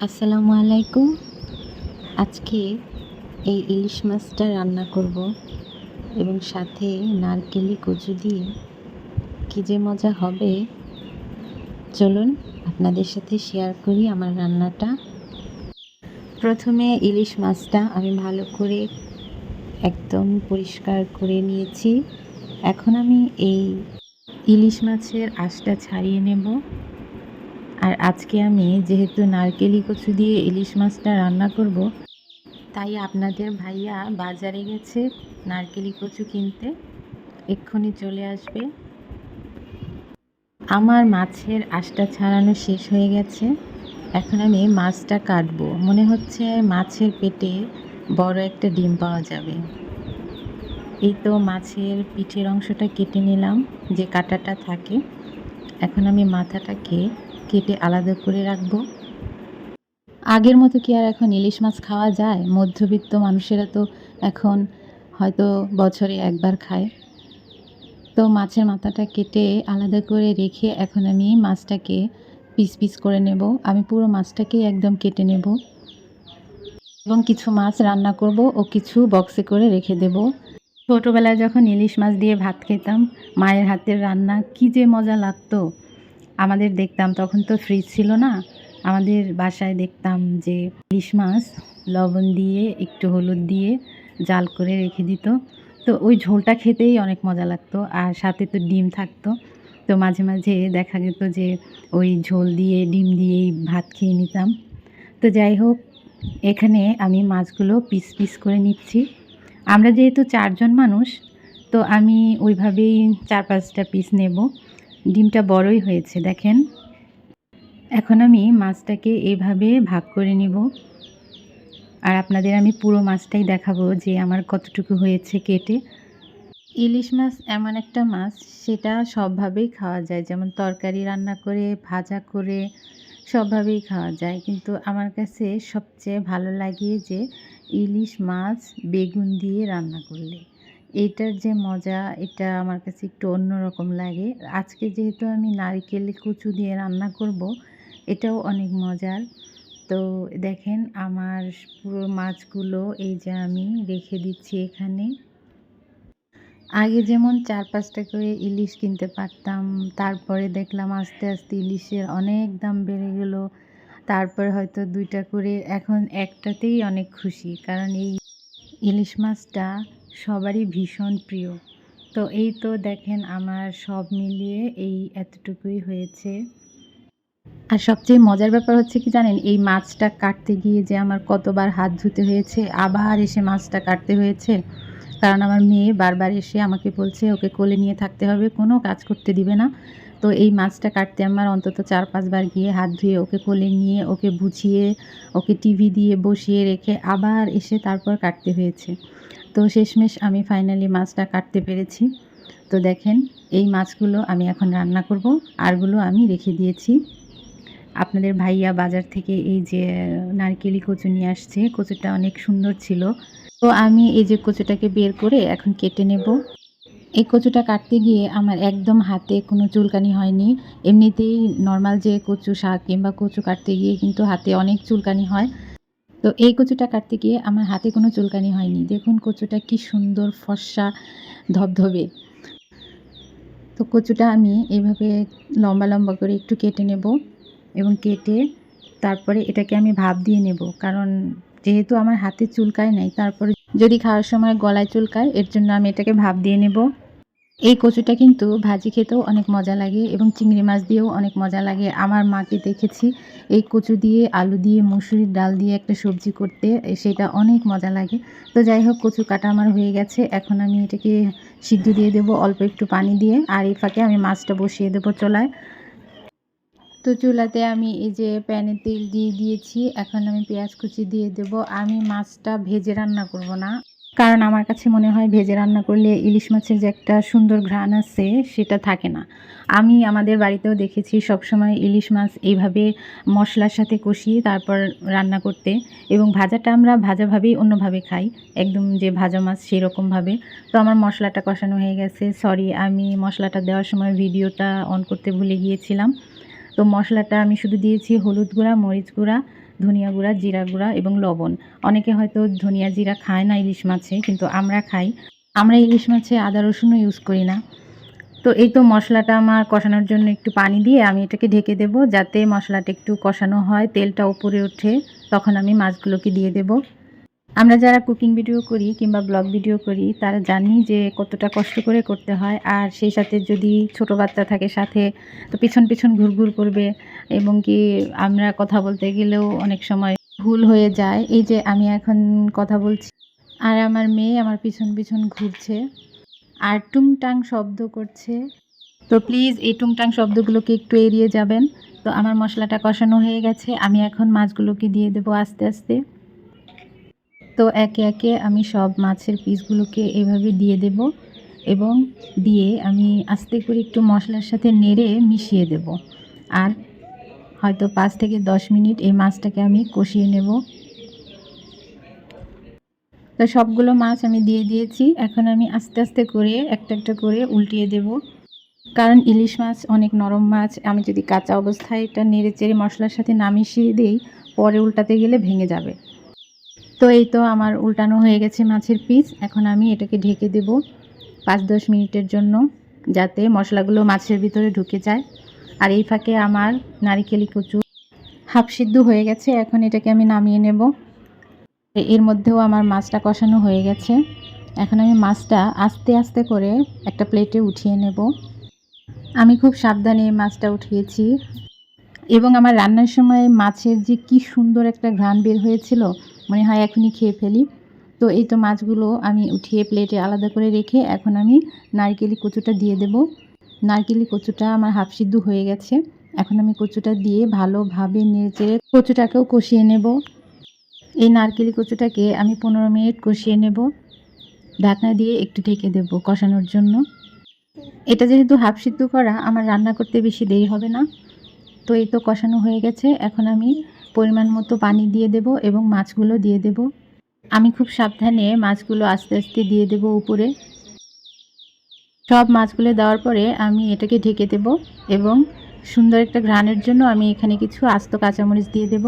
আসসালামু আলাইকুম। আজকে এই ইলিশ মাছটা রান্না করব এবং সাথে নারকেলি কচু দিয়ে কী যে মজা হবে। চলুন আপনাদের সাথে শেয়ার করি আমার রান্নাটা। প্রথমে ইলিশ মাছটা আমি ভালো করে একদম পরিষ্কার করে নিয়েছি। এখন আমি এই ইলিশ মাছের আঁশটা ছাড়িয়ে নেব। আর আজকে আমি যেহেতু নারকেলি কচু দিয়ে ইলিশ মাছটা রান্না করব, তাই আপনাদের ভাইয়া বাজারে গেছে নারকেলি কচু কিনতে। এক্ষুনি চলে আসবে। আমার মাছের আশটা ছাড়ানো শেষ হয়ে গেছে। এখন আমি মাছটা কাটবো। মনে হচ্ছে মাছের পেটে বড় একটা ডিম পাওয়া যাবে। এই তো মাছের পিঠের অংশটা কেটে নিলাম, যে কাটাটা থাকে। এখন আমি মাথাটাকে কেটে আলাদা করে রাখব। আগের মতো কি আর এখন ইলিশ মাছ খাওয়া যায়? মধ্যবিত্ত মানুষেরা তো এখন হয়তো বছরে একবার খায়। তো মাছের মাথাটা কেটে আলাদা করে রেখে এখন আমি মাছটাকে পিস পিস করে নেব। আমি পুরো মাছটাকেই একদম কেটে নেব। এবং কিছু মাছ রান্না করব ও কিছু বক্সে করে রেখে দেব। ছোটোবেলায় যখন ইলিশ মাছ দিয়ে ভাত খেতাম, মায়ের হাতের রান্না কী যে মজা লাগতো। আমাদের দেখতাম, তখন তো ফ্রিজ ছিল না। আমাদের বাসায় দেখতাম যে ইলিশ মাছ লবণ দিয়ে, একটু হলুদ দিয়ে জাল করে রেখে দিত। তো ওই ঝোলটা খেতেই অনেক মজা লাগতো আর সাথে তো ডিম থাকতো। তো মাঝে মাঝে দেখা যেত যে ওই ঝোল দিয়ে, ডিম দিয়েই ভাত খেয়ে নিতাম। তো যাই হোক, এখানে আমি মাছগুলো পিস পিস করে নিচ্ছি। আমরা যেহেতু চারজন মানুষ, তো আমি ওইভাবেই চার পাঁচটা পিস নেব। ডিমটা বড়ই হয়েছে, দেখেন। এখন আমি মাছটাকে এভাবে ভাগ করে নিব। আর আপনাদের আমি পুরো মাছটাই দেখাবো যে আমার কতটুকু হয়েছে কেটে। ইলিশ মাছ এমন একটা মাছ, সেটা সবভাবেই খাওয়া যায়। যেমন তরকারি রান্না করে, ভাজা করে, সবভাবেই খাওয়া যায়। কিন্তু আমার কাছে সবচেয়ে ভালো লাগে যে ইলিশ মাছ বেগুন দিয়ে রান্না করলে। এইটার যে মজা, এটা আমার কাছে একটু অন্যরকম লাগে। আজকে যেহেতু আমি নারিকেল কচু দিয়ে রান্না করব, এটাও অনেক মজার। তো দেখেন আমার পুরো মাছগুলো এই যে আমি রেখে দিচ্ছি এখানে। আগে যেমন চার পাঁচটা করে ইলিশ কিনতে পারতাম, তারপরে দেখলাম আস্তে আস্তে ইলিশের অনেক দাম বেড়ে গেল। তারপর হয়তো দুইটা করে, এখন একটাতেই অনেক খুশি, কারণ এই ইলিশ মাছটা সবারই ভীষণ প্রিয়। তো এই তো দেখেন আমার সব মিলিয়ে এই এতটুকুই হয়েছে। আর সবচেয়ে মজার ব্যাপার হচ্ছে কি জানেন, এই মাছটা কাটতে গিয়ে যে আমার কতবার হাত ধুতে হয়েছে, আবার এসে মাছটা কাটতে হয়েছে, কারণ আমার মেয়ে বারবার এসে আমাকে বলছে, ওকে কোলে নিয়ে থাকতে হবে, কোনো কাজ করতে দিবে না। তো এই মাছটা কাটতে আমার অন্তত চার পাঁচবার গিয়ে হাত ধুয়ে ওকে কোলে নিয়ে, ওকে বুঝিয়ে, ওকে টিভি দিয়ে বসিয়ে রেখে আবার এসে তারপর কাটতে হয়েছে। তো শেষমেশ আমি ফাইনালি মাছটা কাটতে পেরেছি। তো দেখেন, এই মাছগুলো আমি এখন রান্না করব। আরগুলো আমি রেখে দিয়েছি। আপনাদের ভাইয়া বাজার থেকে এই যে নারকেলি কচু নিয়ে আসছে, কচুটা অনেক সুন্দর ছিল। তো আমি এই যে কচুটাকে বের করে এখন কেটে নেব। এই কচুটা কাটতে গিয়ে আমার একদম হাতে কোনো চুলকানি হয়নি। এমনিতেই নর্মাল যে কচু শাক কিংবা কচু কাটতে গিয়ে কিন্তু হাতে অনেক চুলকানি হয়। তো এই কচুটা কাটতে গিয়ে আমার হাতে কোনো চুলকানি হয়নি। দেখুন কচুটা কি সুন্দর ফর্সা, ধবধবে। তো কচুটা আমি এইভাবে লম্বা লম্বা করে একটু কেটে নেব এবং কেটে তারপরে এটাকে আমি ভাপ দিয়ে নেব। কারণ যেহেতু আমার হাতে চুলকায় নাই, তারপরে যদি খাওয়ার সময় গলায় চুলকায়, এর জন্য আমি এটাকে ভাপ দিয়ে নেব। এই কচুটা কিন্তু ভাজি খেতেও অনেক মজা লাগে এবং চিংড়ি মাছ দিয়েও অনেক মজা লাগে। আমার মাকে দেখেছি এই কচু দিয়ে, আলু দিয়ে, মুসুরির ডাল দিয়ে একটা সবজি করতে সেটা অনেক মজা লাগে। তো যাই হোক, কচু কাটা আমার হয়ে গেছে। এখন আমি এটাকে সিদ্ধ দিয়ে দেবো অল্প একটু পানি দিয়ে আর এই ফাঁকে আমি মাছটা বসিয়ে দেবো চলায়। তো চুলাতে আমি এই যে প্যানে তেল দিয়ে দিয়েছি। এখন আমি পেঁয়াজ কুচি দিয়ে দেব। আমি মাছটা ভেজে রান্না করব না। কারণ আমার কাছে মনে হয় ভেজে রান্না করলে ইলিশ মাছের যে একটা সুন্দর ঘ্রাণ আছে, সেটা থাকে না। আমি আমাদের বাড়িতেও দেখেছি সবসময় ইলিশ মাছ এইভাবে মশলার সাথে কষিয়ে তারপর রান্না করতে এবং ভাজাটা আমরা ভাজাভাবেই অন্যভাবে খাই। একদম যে ভাজা মাছ সেরকমভাবে। তো আমার মশলাটা কষানো হয়ে গেছে। সরি আমি মশলাটা দেওয়ার সময় ভিডিওটা অন করতে ভুলে গিয়েছিলাম। তো মশলাটা আমি শুধু দিয়েছি হলুদ গুঁড়া, মরিচ গুঁড়া ধনিয়া গুঁড়া, জিরা গুঁড়া এবং লবণ। অনেকে হয়তো ধনিয়া, জিরা খায় না ইলিশ মাছে, কিন্তু আমরা খাই। আমরা ইলিশ মাছে আদা, রসুনও ইউজ করি না। তো এই তো মশলাটা আমার কষানোর জন্য একটু পানি দিয়ে আমি এটাকে ঢেকে দেব। যাতে মশলাটা একটু কষানো হয়, তেলটা উপরে ওঠে, তখন আমি মাছগুলোকে দিয়ে দেব। আমরা যারা কুকিং ভিডিও করি কিংবা ব্লগ ভিডিও করি, তারা জানি যে কতটা কষ্ট করে করতে হয়। আর সেই সাথে যদি ছোট বাচ্চা থাকে সাথে, তো পিছন পিছন ঘুরঘুর করবে। এবং কি আমরা কথা বলতে গেলেও অনেক সময় ভুল হয়ে যায়। এই যে আমি এখন কথা বলছি, আর আমার মেয়ে আমার পিছন পিছন ঘুরছে। আর টুংটাং শব্দ করছে। তো প্লিজ এই টুংটাং শব্দগুলোকে একটু এড়িয়ে যাবেন। তো আমার মশলাটা কষানো হয়ে গেছে। আমি এখন মাছগুলোকে দিয়ে দেবো আস্তে আস্তে। তো একে একে আমি সব মাছের পিসগুলোকে এভাবে দিয়ে দেব এবং দিয়ে আমি আস্তে করে একটু মশলার সাথে নেড়ে মিশিয়ে দেব। আর হয়তো পাঁচ থেকে দশ মিনিট এই মাছটাকে আমি কষিয়ে নেব। তো সবগুলো মাছ আমি দিয়ে দিয়েছি। এখন আমি আস্তে আস্তে করে একটা একটা করে উল্টিয়ে দেব। কারণ ইলিশ মাছ অনেক নরম মাছ। আমি যদি কাঁচা অবস্থায় এটা নেড়ে চেড়ে মশলার সাথে না মিশিয়ে দিই, পরে উল্টাতে গেলে ভেঙে যাবে। তো এই তো আমার উল্টানো হয়ে গেছে মাছের পিস। এখন আমি এটাকে ঢেকে দেব পাঁচ দশ মিনিটের জন্য, যাতে মশলাগুলো মাছের ভিতরে ঢুকে যায়। আর এই ফাঁকে আমার নারিকেলি কচু হাফ সিদ্ধ হয়ে গেছে, এখন এটাকে আমি নামিয়ে নেব। এর মধ্যেও আমার মাছটা কষানো হয়ে গেছে। এখন আমি মাছটা আস্তে আস্তে করে একটা প্লেটে উঠিয়ে নেব। আমি খুব সাবধানে মাছটা উঠিয়েছি। এবং আমার রান্নার সময় মাছের যে কি সুন্দর একটা ঘ্রাণ বের হয়েছিল মনে হয় এখনই খেয়ে ফেলি। তো এই তো মাছগুলো আমি উঠিয়ে প্লেটে আলাদা করে রেখে এখন আমি নারকেলি কচুটা দিয়ে দেব। নারকেলি কচুটা আমার হাফ সিদ্ধ হয়ে গেছে। এখন আমি কচুটা দিয়ে ভালোভাবে নেড়ে কচুটাকেও কষিয়ে নেব। এই নারকেলি কচুটাকে আমি পনেরো মিনিট কষিয়ে নেব। ঢাকনা দিয়ে একটু ঢেকে দেব কষানোর জন্য। এটা যেহেতু হাফ সিদ্ধ করা, আমার রান্না করতে বেশি দেরি হবে না। তো এই তো কষানো হয়ে গেছে। এখন আমি পরিমাণ মতো পানি দিয়ে দেব এবং মাছগুলো দিয়ে দেব। আমি খুব সাবধানে মাছগুলো আস্তে আস্তে দিয়ে দেব উপরে। সব মাছগুলো দেওয়ার পরে আমি এটাকে ঢেকে দেব এবং সুন্দর একটা ঘ্রাণের জন্য আমি এখানে কিছু আস্ত কাঁচামরিচ দিয়ে দেব।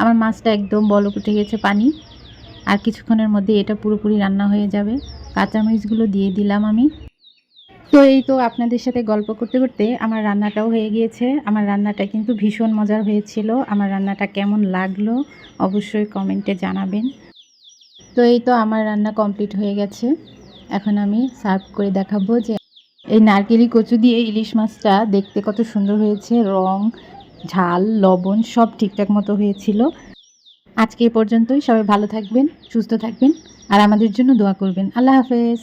আমার মাছটা একদম বলক উঠে গেছে পানি। আর কিছুক্ষণের মধ্যে এটা পুরোপুরি রান্না হয়ে যাবে। কাঁচামরিচগুলো দিয়ে দিলাম আমি। তো এই তো আপনাদের সাথে গল্প করতে করতে আমার রান্নাটাও হয়ে গিয়েছে। আমার রান্নাটা কিন্তু ভীষণ মজার হয়েছিল। আমার রান্নাটা কেমন লাগল অবশ্যই কমেন্টে জানাবেন। তো এই তো আমার রান্না কমপ্লিট হয়ে গেছে। এখন আমি সার্ভ করে দেখাবো যে এই নারকেলি কচু দিয়ে ইলিশ মাছটা দেখতে কত সুন্দর হয়েছে। রং, ঝাল, লবণ সব ঠিকঠাক মতো হয়েছিল। আজকে এ পর্যন্তই। সবাই ভালো থাকবেন, সুস্থ থাকবেন, আর আমাদের জন্য দোয়া করবেন। আল্লাহ হাফেজ।